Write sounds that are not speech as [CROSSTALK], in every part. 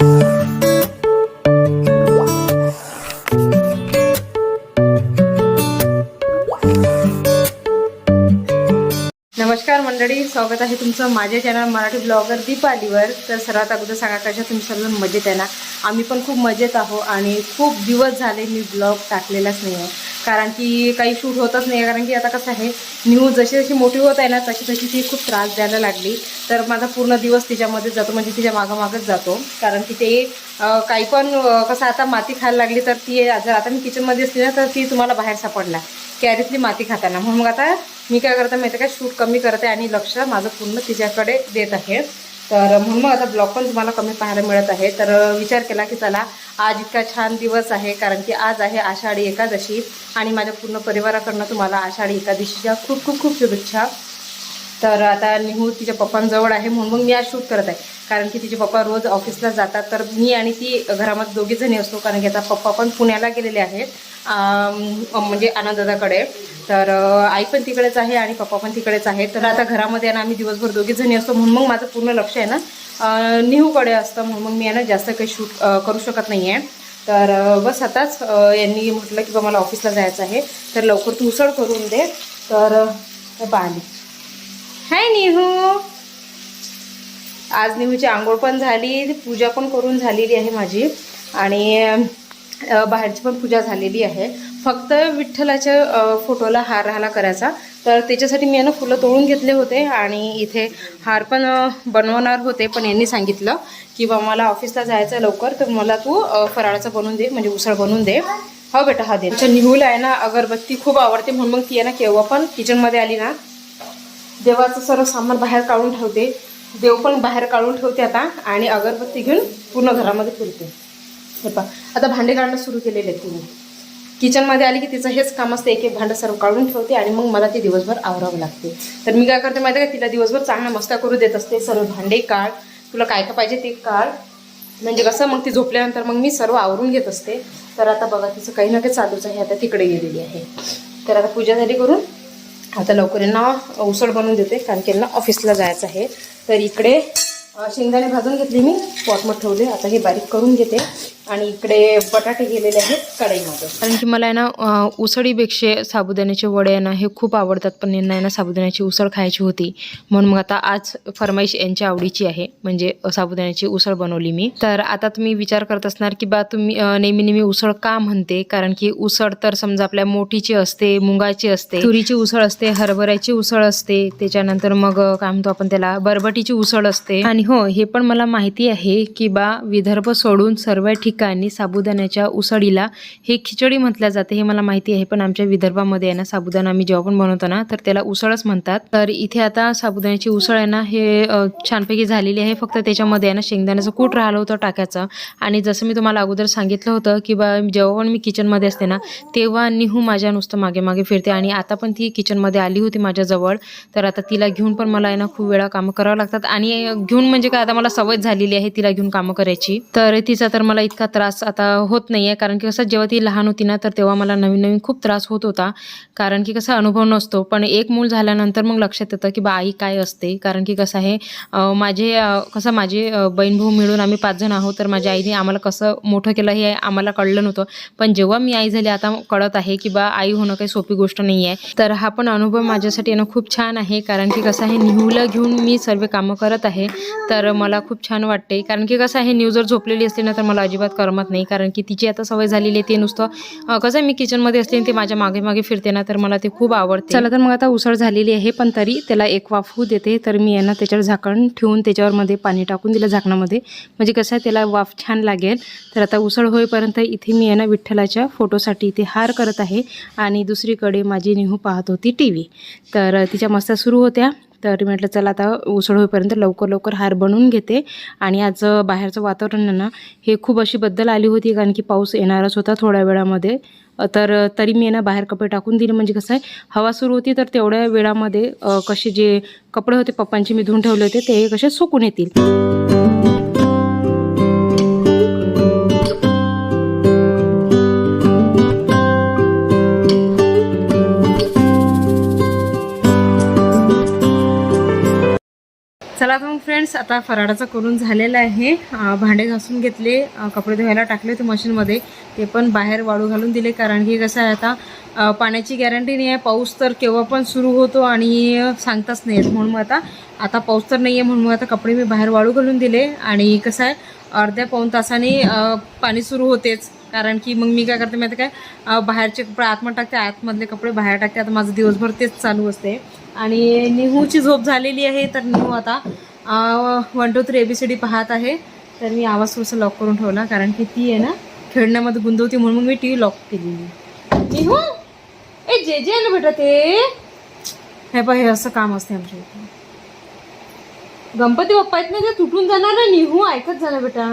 नमस्कार मंडळी स्वागत आहे तुमचं माझ्या चॅनल मराठी ब्लॉगर दीपालीवर. तर सर्वात अगोदर सांगा कशा तुम्ही सर्व मजेत आहे ना आम्ही पण खूप मजेत आहो आणि खूप दिवस झाले मी ब्लॉग टाकलेलाच नाही आहे कारण की काही शूट होतच नाही कारण की आता कसं आहे न्यूज जशी जशी मोठी होत आहे ना तशी तशी ती खूप त्रास द्यायला लागली. तर माझा पूर्ण दिवस तिच्यामध्ये जातो म्हणजे तिच्या मागोमागच जातो. कारण की ते काही पण कसं आता माती खायला लागली तर ती जर आता मी किचनमध्ये असली ना तर ती तुम्हाला बाहेर सापडला कॅरीतली माती खाताना. म्हणून मग आता मी काय करते माहिती आहे का? शूट कमी करते आणि लक्ष माझं पूर्ण तिच्याकडे देत आहे. तर म्हणून माझा आता ब्लॉग पण तुम्हाला कमी पाहायला मिळत आहे. तर विचार केला की चला आज इतका छान दिवस आहे कारण की आज आहे आषाढी एकादशी. आणि माझ्या पूर्ण परिवाराकडनं तुम्हाला आषाढी एकादशीच्या खूप खूप खूप शुभेच्छा. तर आता निहू तिच्या पप्पांजवळ आहे म्हणून मग मी आज शूट करत आहे. कारण की तिचे पप्पा रोज ऑफिसला जातात. तर मी आणि ती घरामध्ये दोघी जणी असतो. कारण की आता पप्पा पण पुण्याला गेलेले आहेत. म्हणजे आनंददाकडे तर आई पण तिकडेच आहे आणि पप्पा पण तिकडेच आहे तर आता घरामध्ये ना आम्ही दिवसभर दोघी जणी असतो. म्हणून मग माझं पूर्ण लक्ष आहे ना निहूकडे असतं. म्हणून मग मी आहे ना जास्त काही शूट करू शकत नाही आहे तर बस आताच यांनी म्हटलं की बा मला ऑफिसला जायचं आहे. तर लवकर तू उसळ करून दे. तर बांधली हाय निहू. आज निहूची आंघोळ पण झाली पूजा पण करून झालेली आहे माझी. आणि बाहेरची पण पूजा झालेली आहे. फक्त विठ्ठलाच्या फोटोला हार राहिला करायचा. तर त्याच्यासाठी मी ना फुलं तोडून घेतले होते आणि इथे हार पण बनवणार होते पण यांनी सांगितलं की बा मला ऑफिसला जायचं आहे लवकर तर मला तू फराळाचं बनवून दे म्हणजे उसळ बनवून दे. हो बेटा हा दे. अच्छा निहूला आहे ना अगरबत्ती खूप आवडते म्हणून मग ती आहे ना केव्हा पण किचनमध्ये आली ना देवाचं सर्व सामान बाहेर काढून ठेवते देव पण बाहेर काढून ठेवते आता आणि अगरबत्ती घेऊन पूर्ण घरामध्ये फिरते. हे पा आता भांडे काढणं सुरू केलेले आहेत तिने. किचनमध्ये आली की तिचं हेच काम असतं एक एक भांडं सर्व काढून ठेवते आणि मग मला ते दिवसभर आवरावं लागते. तर मी काय करते माहिती आहे का? तिला दिवसभर चांगला मस्ता करू देत असते. सर्व भांडे काढ. तुला काय काय पाहिजे ते काढ. म्हणजे कसं मग ती झोपल्यानंतर मग मी सर्व आवरून घेत असते. तर आता बघा तिचं काही ना काही चालूच आहे. आता तिकडे गेलेली आहे. तर आता पूजा झाली करून आता लवकर यांना उसळ बनवून देते कारण की यांना ऑफिसला जायचं आहे. तर इकडे शेंगदाणे भाजून घेतले मी पॉटमध्ये ठेवले. आता हे बारीक करून घेते. आणि इकडे बटाटे गेलेले आहेत कढईमध्ये. कारण की मला आहे ना उसळीपेक्षा साबुदाण्याचे वडे आहे ना हे खूप आवडतात पण यांना आहे ना साबुदाण्याची उसळ खायची होती. म्हणून मग आता आज फरमाईश यांच्या आवडीची आहे म्हणजे साबुदाण्याची उसळ बनवली मी. तर आता तुम्ही विचार करत असणार की बा तुम्ही नेहमी नेहमी उसळ का म्हणते? कारण की उसळ तर समजा आपल्या मोठीची असते मुंगाची असते तुरीची उसळ असते हरभऱ्याची उसळ असते त्याच्यानंतर मग काय म्हणतो आपण त्याला बरबटीची उसळ असते. आणि हो हे पण मला माहिती आहे की बा विदर्भ सोडून सर्व ठिकाणी ठिकाणी साबुदाण्याच्या उसळीला हे खिचडी म्हटल्या जाते हे मला माहिती आहे पण आमच्या विदर्भामध्ये आहे ना साबुदाणा आम्ही जेव्हा पण बनवतो ना तर त्याला उसळच म्हणतात. तर इथे आता साबुदाण्याची उसळ आहे ना हे छानपैकी झालेली आहे. फक्त त्याच्यामध्ये आहे ना शेंगदाण्याचं कूट राहिलं होतं टाकायचं. आणि जसं मी तुम्हाला अगोदर सांगितलं होतं की बा जेव्हा पण मी किचनमध्ये असते ना तेव्हा निहू माझ्या नुसतं मागे मागे फिरते. आणि आता पण ती किचनमध्ये आली होती माझ्याजवळ. तर आता तिला घेऊन पण मला आहे ना खूप वेळा कामं करावं लागतात. आणि घेऊन म्हणजे काय आता मला सवय झालेली आहे तिला घेऊन कामं करायची. तर तिचा तर मला इतका त्रास आता होत नाही आहे कारण की कसं जेव्हा ती लहान होती ना तर तेव्हा मला नवीन नवीन खूप त्रास होत होता. कारण की कसा अनुभव नसतो. पण एक मूल झाल्यानंतर मग लक्षात येतं की बा आई काय असते. कारण की कसं आहे माझे कसं माझे बहीण भाऊ मिळून आम्ही पाच जण आहोत. तर माझ्या आईने आम्हाला कसं मोठं केलं हे आम्हाला कळलं नव्हतं. पण जेव्हा मी आई झाली आता कळत आहे की बा आई होणं काही सोपी गोष्ट नाही आहे तर हा पण अनुभव माझ्यासाठी येणं खूप छान आहे. कारण की कसं आहे न्यूला घेऊन मी सर्व कामं करत आहे. तर मला खूप छान वाटते. कारण की कसं आहे न्यू जर झोपलेली असते ना तर मला अजिबात करमत नाही कारण की तिची आता सवय झालेली आहे ते नुसतं कसं आहे मी किचनमध्ये असते आणि ते माझ्या मागे मागे फिरते ना तर मला ते खूप आवडते. चला तर मग आता उसळ झालेली आहे पण तरी त्याला एक वाफू देते तर मी यांना त्याच्यावर झाकण ठेवून त्याच्यावर मध्ये पाणी टाकून दिलं झाकणामध्ये. म्हणजे कसं आहे त्याला वाफ छान लागेल. तर आता उसळ होईपर्यंत इथे मी यांना विठ्ठलाच्या फोटोसाठी इथे हार करत आहे. आणि दुसरीकडे माझी नेहू पाहत होती टी व्ही. तर तिच्या मस्त्या सुरू होत्या. तर म्हटलं चला आता उसळ होईपर्यंत लवकर लवकर हार बनवून घेते. आणि आज बाहेरचं वातावरण आहे ना हे खूप अशी बद्दल आली होती कारण की पाऊस येणारच होता थोड्या वेळामध्ये. तर तरी मी ना बाहेर कपडे टाकून दिले. म्हणजे कसं आहे हवा सुरू होती तर तेवढ्या वेळामध्ये कसे जे कपडे होते पप्पांचे मी धुवून ठेवले होते ते कसे सुकून येतील. चला आता तर मग फ्रेंड्स आता फराळाचं करून झालेलं आहे. भांडे घासून घेतले कपडे धुवायला टाकले होते मशीनमध्ये ते पण बाहेर वाळू घालून दिले कारण की कसं आहे आता पाण्याची गॅरंटी नाही आहे पाऊस तर केव्हा पण सुरू होतो आणि सांगताच नाही आहेत म्हणून मग आता आता पाऊस तर नाही आहे म्हणून मग आता कपडे मी बाहेर वाळू घालून दिले. आणि कसं आहे अर्ध्या पाऊन तासाने पाणी सुरू होतेच. कारण की मग मी काय करते माहिती काय बाहेरचे कपडे आतमध्ये टाकते आतमधले कपडे बाहेर टाकते. आता माझं दिवसभर तेच चालू असते. आणि निहूची झोप झालेली आहे तर निहू आता वन टू थ्री एबीसीडी पाहत आहे. तर मी आवाज थोडंसं लॉक करून ठेवला कारण की ती आहे ना खेळण्यामध्ये गुंतवती म्हणून मग मी टी व्ही लॉक केलेली निहू! ए जे जे आहे ना बेटा ते. हे पा हे असं काम असते आमच्या इथे. गणपती बाप्पा आहेत ना ते तुटून जाणार ना निहू ऐकत ना बेटा.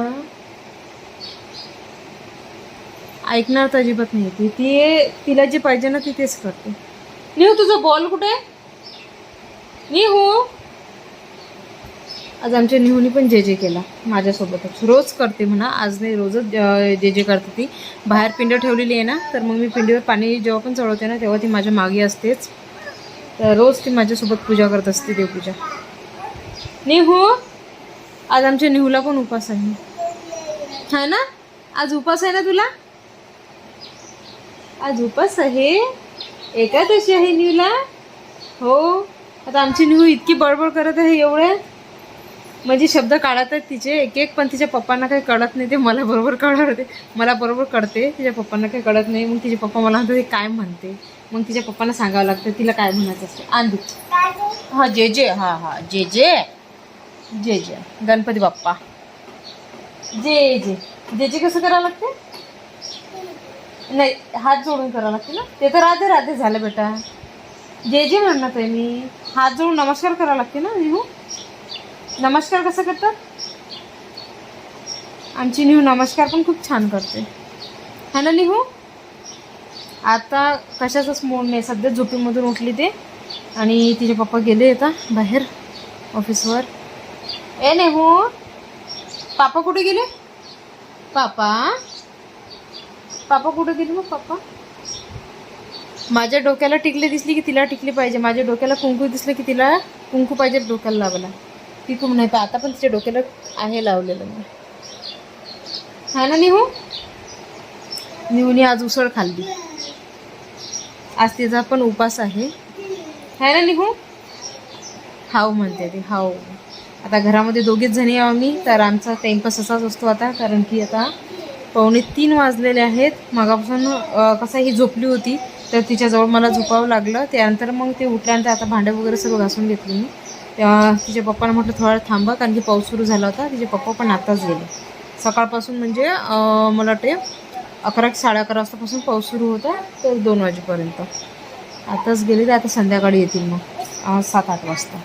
ऐकणार तर अजिबात नाही. ती ती तिला जे पाहिजे ना ती तेच करते. निहू तुझा बॉल कुठे? आहे निहू. आज आमच्या निहूनी पण जे जे केला माझ्यासोबतच. रोज करते म्हणा आज नाही रोजच जे जे करते ती. बाहेर पिंड ठेवलेली आहे ना तर मग मी पिंडीवर पाणी जेव्हा पण चढवते ना तेव्हा ती माझ्या मागे असतेच. तर रोज ती माझ्यासोबत पूजा करत असते देवपूजा. निहू? आज आमच्या निहूला पण उपास आहे. हा ना? आज उपास आहे ना तुला? आज उपास आहे. एकादशी आहे निहूला. हो. आता आमची निहू इतकी बडबड करत आहे एवढ्या. म्हणजे शब्द काढत आहेत तिचे. एक एक पण तिच्या पप्पांना काही कळत नाही. ते मला बरोबर कळत होते. मला बरोबर कळते. तिच्या पप्पांना काही कळत नाही. मग तिचे पप्पा मला म्हणतात "हे काय म्हणते? मग तिच्या पप्पांना सांगावं लागतं तिला काय म्हणायचं असते? आंधी हा जे जे हा हा. जे जे जे जे. गणपती बाप्पा. जे जे. जे जे कसं करावं लागते? नाही हात जोडून करावं लागते ना? ते तर राधे राधे झालं बेटा. जे जे म्हणणार ते मी. हात जोडून नमस्कार करावं लागते ना निहू नमस्कार कसं करतात? आमची निहू नमस्कार पण खूप छान करते. है ना निहू आता कशाचाच मोड नाही. सध्या झोपेमधून उठली ते. आणि तिचे पप्पा गेले आता बाहेर ऑफिसवर. ए नेहू. पापा कुठे गेले? पापा. पापा कुठे गेले मग पापा? माझ्या डोक्याला टिकले दिसली की तिला टिकली पाहिजे. माझ्या डोक्याला कुंकू दिसलं की तिला कुंकू पाहिजे डोक्याला लावला ती खूप नाही आता पण तिच्या डोक्याला आहे लावलेलं मी. हा ना निहू? निहूने आज उसळ खाल्ली. आज तिचा पण उपास आहे. है ना निहू? हाव म्हणते ती हाव. आता घरामध्ये दोघीच जणी आहो आम्ही तर आमचा टाइमपास असाच असतो आता कारण की आता पावणे तीन वाजलेले आहेत. मगापासून कसं ही झोपली होती तर तिच्याजवळ मला झोपावं लागलं. त्यानंतर मग ते उठल्यानंतर आता भांडे वगैरे सगळं घासून घेतले मी. तेव्हा तिच्या पप्पाला म्हटलं थोडा थांबा कारण की पाऊस सुरू झाला होता. तिचे पप्पा पण आताच गेले. सकाळपासून म्हणजे मला वाटते अकरा साडे अकरा वाजतापासून पाऊस सुरू होता तर दोन वाजेपर्यंत. आताच गेले ते आता संध्याकाळी येतील मग सात आठ वाजता.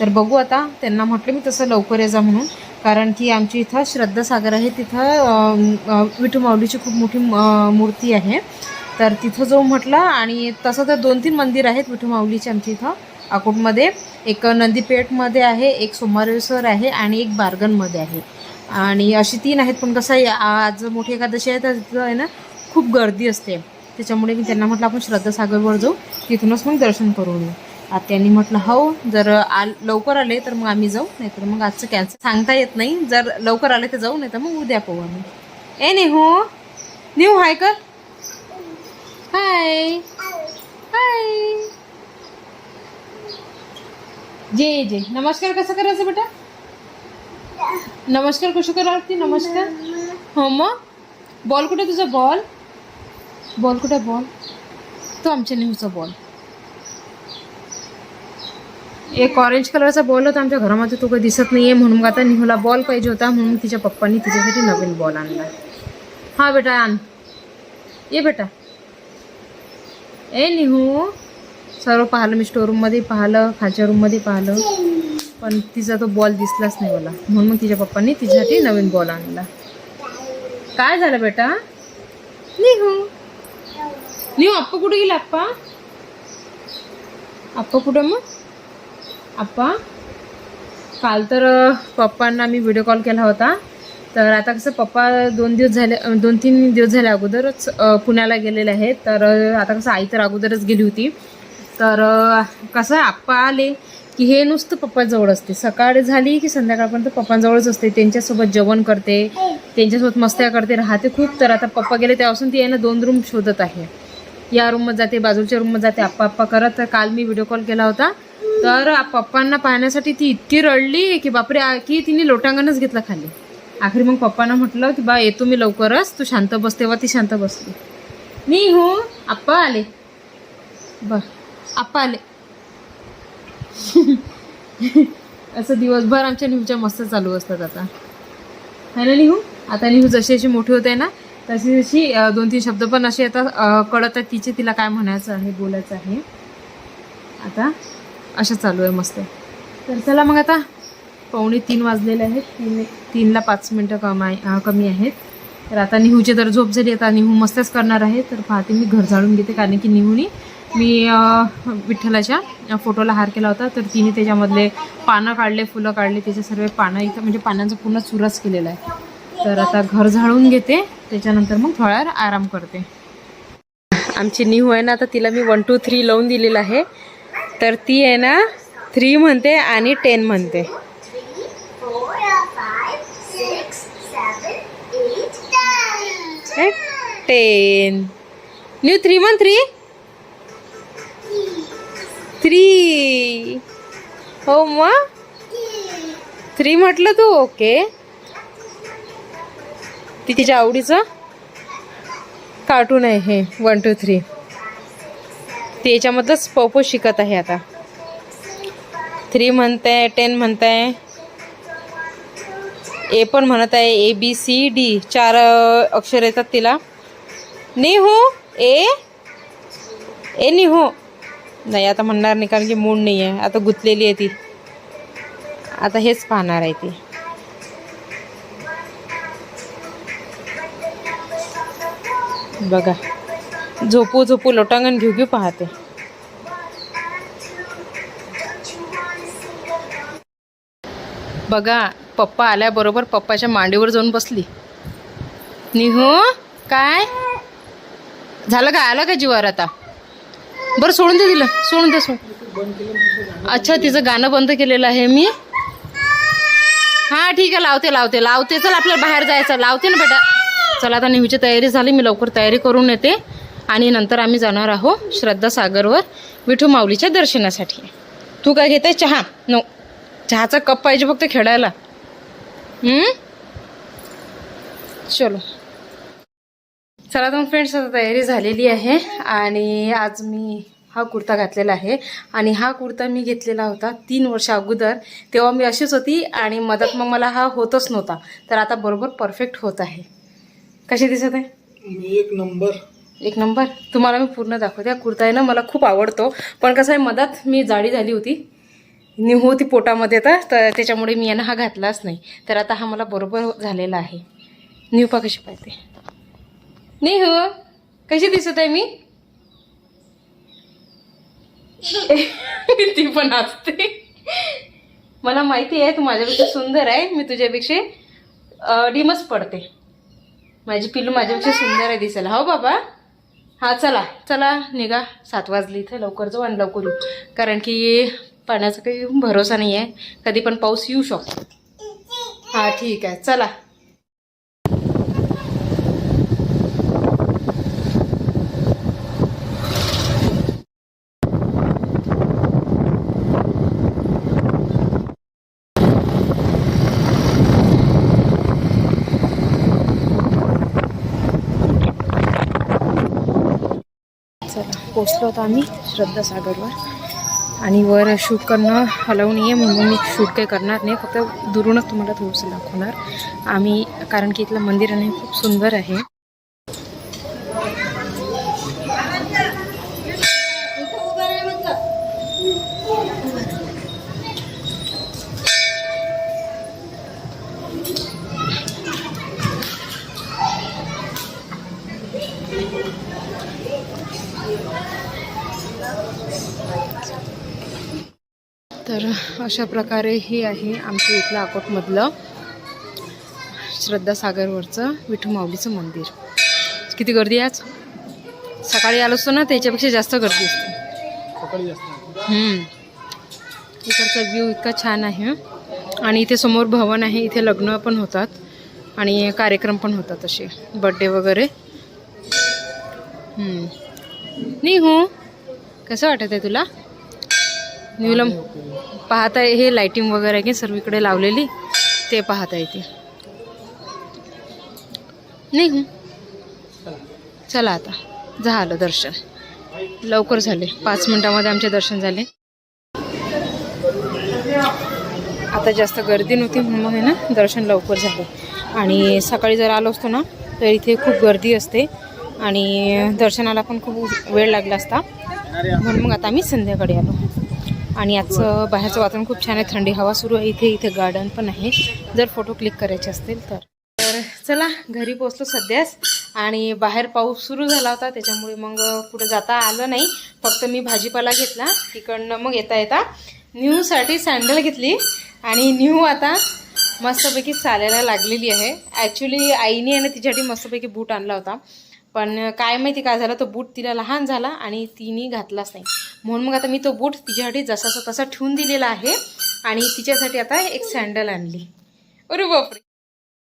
तर बघू आता त्यांना म्हटलं मी तसं लवकर ये जा म्हणून. कारण की आमची इथं श्रद्धासागर आहे तिथं विठू माऊलीची खूप मोठी मूर्ती आहे. तर तिथं जाऊ म्हटलं आणि तसं तर दोन तीन मंदिर आहेत विठू माऊलीचे आमच्या इथं अकोटमध्ये. एक नंदीपेठमध्ये आहे एक सोमारेश्वर आहे आणि एक बार्गनमध्ये आहे. आणि अशी तीन आहेत पण कसं आहे आज मोठी एकादशी आहे तर तिथं आहे ना खूप गर्दी असते. त्याच्यामुळे मी त्यांना म्हटलं आपण श्रद्धासागरवर जाऊ. तिथूनच मग दर्शन करून येऊ. आता त्यांनी म्हटलं हो जर आल लवकर आले तर मग आम्ही जाऊ नाही तर मग आजचं कॅन्सल सांगता येत नाही. जर लवकर आले तर जाऊ नाही तर मग उद्या पाहू आम्ही. ए नेहू. नेहू हाय कर. हाय. हाय. जे जे. नमस्कार कसं करायचं बेटा? नमस्कार कसं करावं ती? नमस्कार. हो मग? बॉल कुठे तुझा? बॉल? बॉल कुठे बॉल? तो आमच्या नेहमीचा बॉल. एक ऑरेंज कलरचा बॉल होता आमच्या घरामध्ये तो काही दिसत आहे म्हणून आता निहूला बॉल पाहिजे होता म्हणून तिच्या पप्पांनी तिच्यासाठी नवीन बॉल आणला. हा बेटा आण. ये बेटा. ए निहू. सर्व पाहिलं मी स्टोरूममध्ये पाहिलं खालच्या रूममध्ये पाहिलं. पण तिचा तो बॉल दिसलाच नाही मला. म्हणून मग तिच्या पप्पांनी तिच्यासाठी नवीन बॉल आणला. काय झालं बेटा? निहू. निहू आप्पा कुठे गेला आप्पा? आप्पा कुठं मग? आप्पा काल तर पप्पांना मी व्हिडिओ कॉल केला होता. तर आता कसं पप्पा दोन दिवस झाले दोन तीन दिवस झाले अगोदरच पुण्याला गेलेले आहेत. तर आता कसं आई तर अगोदरच गेली होती. तर कसं आप्पा आले की हे नुसतं पप्पाजवळ असते. सकाळ झाली की संध्याकाळपर्यंत पप्पांजवळच असते. त्यांच्यासोबत जेवण करते त्यांच्यासोबत मस्त्या करते राहते खूप. तर आता पप्पा गेले तेव्हापासून ती यांना दोन रूम शोधत आहे. या रूममध्ये जाते बाजूच्या रूममध्ये जाते आप्पा आप्पा करत. तर काल मी व्हिडिओ कॉल केला होता. तर पप्पांना पाहण्यासाठी ती इतकी रडली की बापरे की तिने लोटांगणच घेतलं खाली. आखरी मग पप्पांना म्हटलं की बा येतो मी लवकरच. तू शांत बस तेव्हा ती शांत बसली. मी हो? आप्पा आले. बर आप्पा आले. [LAUGHS] असं दिवसभर आमच्या निहूच्या मस्त चालू असतात आता. है ना निहू? आता निहू जशी अशी मोठी होते ना तशी जशी दोन तीन शब्द पण असे आता कळत आहेत तिचे तिला काय म्हणायचं आहे बोलायचं आहे. आता असं चालू आहे मस्त. तर चला मग आता पावणे तीन वाजलेले आहेत. तीन तीनला पाच मिनटं कमाय कमी आहेत. तर आता निहूचे तर झोप झाली. आता निहू मस्तच करणार आहे. तर पाहते मी घर झाडून घेते कारण की निहूनी मी विठ्ठलाच्या फोटोला हार केला होता. तर तिने त्याच्यामधले पानं काढले फुलं काढले. त्याचे सर्व पानं इथं म्हणजे पानांचा पूर्ण चुराच केलेला आहे. तर आता घर झाडून घेते. त्याच्यानंतर मग थोड्या आराम करते. आमची निहू आहे ना आता तिला मी वन टू थ्री लावून दिलेलं आहे. तर ती आहे ना थ्री म्हणते आणि टेन म्हणते. टेन न्यू थ्री म्हण थ्री थ्री हो मग? थ्री म्हटलं तू? ओके ती तिच्या आवडीचं? कार्टून आहे हे. वन टू थ्री ते याच्यामधलंच पोपो शिकत आहे आता. थ्री म्हणत आहे टेन म्हणत आहे. ए पण म्हणत आहे ए बी सी डी चार अक्षर येतात तिला. निहू ए ए निहू. नाही आता म्हणणार नाही कारण की मूड नाही आहे. आता गुंतलेली आहे ती. आता हेच पाहणार आहे ती. बघा. झोपू झोपू लोटांगण घेऊ घेऊ पाहते. बघा पप्पा आल्याबरोबर पप्पाच्या मांडीवर जाऊन बसली. निहू काय? झालं का? आलं का जीवावर आता? बरं सोडून दे तिला सोडून दे सोड. अच्छा तिचं गाणं बंद केलेलं आहे मी. हां ठीक आहे लावते लावते लावते. चल आपल्याला बाहेर जायचं लावते ना बेटा. चला आता नेहमीची तयारी झाली मी लवकर तयारी करून येते. आणि नंतर आम्ही जाणार आहोत श्रद्धा सागरवर विठू माऊलीच्या दर्शनासाठी. तू काय घेते? चहा. नो. चहाचा कप पाहिजे फक्त खेळायला. चलो. चला तर फ्रेंड्स आता तयारी झालेली आहे आणि आज मी हा कुर्ता घातलेला आहे आणि हा कुर्ता मी घेतलेला होता तीन वर्ष अगोदर. तेव्हा मी अशीच होती आणि मदत मग मला हा होतच नव्हता. तर आता बरोबर परफेक्ट होत आहे. कशी दिसत आहे? एक नंबर एक नंबर. तुम्हाला मी पूर्ण दाखवते. हा कुर्ता आहे ना मला खूप आवडतो. पण कसं आहे मधात मी जाडी झाली होती. निहू होती पोटामध्ये तर तर त्याच्यामुळे मी यानं हा घातलाच नाही. तर आता हा मला बरोबर झालेला आहे. निहू कशी पाहिजे निहू कशी दिसत आहे मी? [LAUGHS] ती पण असते. मला माहिती आहे तू माझ्यापेक्षा सुंदर आहे. मी तुझ्यापेक्षा डिमच पडते. माझी पिल्लू माझ्यापेक्षा सुंदर आहे दिसायला. हो बाबा. हा चला चला निघा. सात वाजले इथे लवकर जाऊ आणि लवकर येऊ. कारण की पाण्याचा काही भरोसा नाही आहे कधी पण पाऊस येऊ शकतो हां ठीक आहे. चला चला पोचलो होतो आम्ही श्रद्धा सागरवर आणि वर शूट करणं हलवून नाही आहे म्हणून मी शूट काही करणार नाही. फक्त दुरूनच तुम्हाला थोडंसं दाखवणार. आम्ही कारण की इथलं मंदिर आणि खूप सुंदर आहे. तर अशा प्रकारे हे आहे आमच्या इथलं अकोटमधलं श्रद्धा सागरवरचं विठू माऊलीचं मंदिर किती गर्दी आज सकाळी आलो असतो ना त्याच्यापेक्षा जास्त गर्दी असते. इकडचा व्ह्यू इतका छान आहे हं. आणि इथे समोर भवन आहे इथे लग्न पण होतात आणि कार्यक्रम पण होतात असे बड्डे वगैरे. निहू कसं वाटत आहे तुला निहूला पाहत आहे हे लाइटिंग वगैरे आहे की सर्व इकडे लावलेली ते पाहत आहे ते नाही चला आता. झालं दर्शन. लवकर झाले. पाच मिनटामध्ये आमचे दर्शन झाले. आता जास्त गर्दी नव्हती म्हणून आहे ना दर्शन लवकर झाले. आणि सकाळी जर आलो असतो ना तर इथे खूप गर्दी असते. आणि दर्शनाला पण खूप वेळ लागला असता. म्हणून मग आता आम्ही संध्याकाळी आलो. आणि आजचं बाहेरचं वातावरण खूप छान आहे. थंडी हवा सुरू आहे. इथे इथे गार्डन पण आहे. जर फोटो क्लिक करायचे असतील तर. तर चला घरी पोचलो सध्याच. आणि बाहेर पाऊस सुरू झाला होता. त्याच्यामुळे मग कुठं जाता आलं नाही. फक्त मी भाजीपाला घेतला. तिकडनं मग येता येता न्यूसाठी सँडल घेतली. आणि न्यू आता मस्तपैकी चालायला लागलेली आहे. ॲक्च्युली आईने आहे ना तिच्यासाठी मस्तपैकी बूट आणला होता. पण काय माहिती काय झालं? तो बूट तिला लहान झाला आणि तिने घातलाच नाही. म्हणून मग आता मी तो बूट तिच्यासाठी जसाचा तसा ठेवून दिलेला आहे आणि तिच्यासाठी आता एक सँडल आणली. अरे बापरे.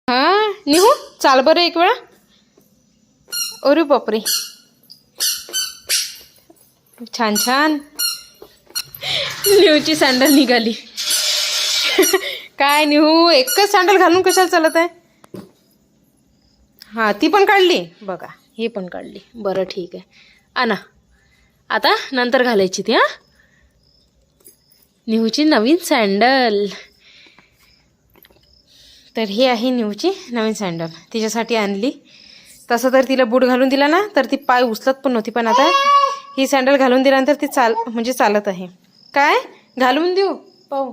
हा निहू चाल बरं एक वेळा. अरे बापरे. छान छान. निहूची सँडल निघाली. काय निहू एकच सँडल घालून कशाला चालत आहे? हां ती पण काढली? बघा ही पण काढली. बरं ठीक आहे. आणा. आता नंतर घालायची ती हां? न्यूची नवीन सँडल. तर ही आहे न्यूची नवीन सँडल. तिच्यासाठी आणली. तसं तर तिला बूट घालून दिला ना तर ती पाय उचलत पण नव्हती. पण आता ही सँडल घालून दिल्यानंतर ती चाल म्हणजे चालत आहे. काय? घालून देऊ? पाहू.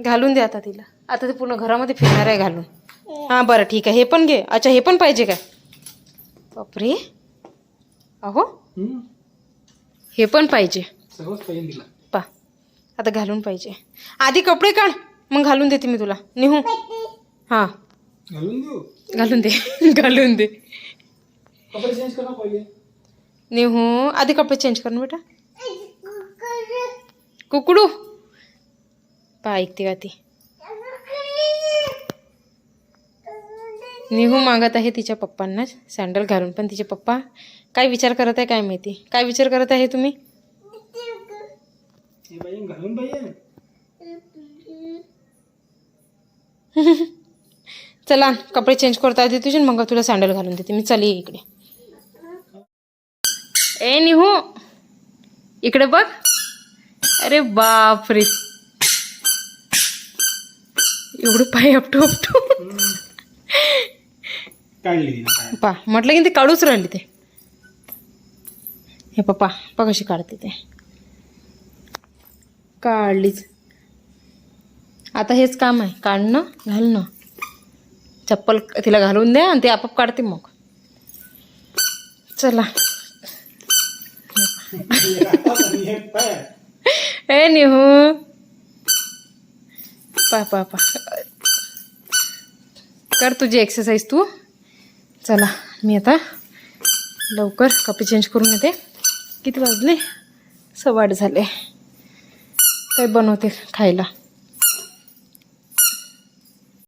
घालून दे आता तिला. आता ते पूर्ण घरामध्ये फिरणार आहे घालून. हां बरं ठीक आहे. हे पण घे. अच्छा हे पण पाहिजे काय? बापरे. अहो. हे पण पाहिजे. सगळंच पाहिजे तिला पा. आता घालून पाहिजे. आधी कपडे काढ. मग घालून देते मी तुला. निहू. हां. घालून देऊ? घालून दे. [LAUGHS] घालून दे. कपडे चेंज करणं पाहिजे. निहू. आधी कपडे चेंज कर ना बेटा. कुकडू. पा ऐकते का ती? निहू मागत आहे तिच्या पप्पांना सँडल घालून. पण तिचे पप्पा काय विचार करत आहे काय माहिती? काय विचार करत आहे तुम्ही? [LAUGHS] चला कपडे चेंज करता येते तुझे मग तुला सँडल घालून देते. मी चली इकडे. ए निहू! इकडे बघ. अरे बापरे! एवढं पाय अपटू अपटू [LAUGHS] काढली पा म्हटलं की ते काढूच राहिली ते. हे पप्पा पा कशी काढते ते. काढलीच. आता हेच काम आहे काढणं घालणं. चप्पल तिला घालून द्या आणि ते आपाप काढते मग. चला. ए निहू. पा पा पा. कर तुझी एक्सरसाइज तू. चला मी आता लवकर कपडे चेंज करून येते. किती वाजले? सव्वा झाले. काय बनवते खायला?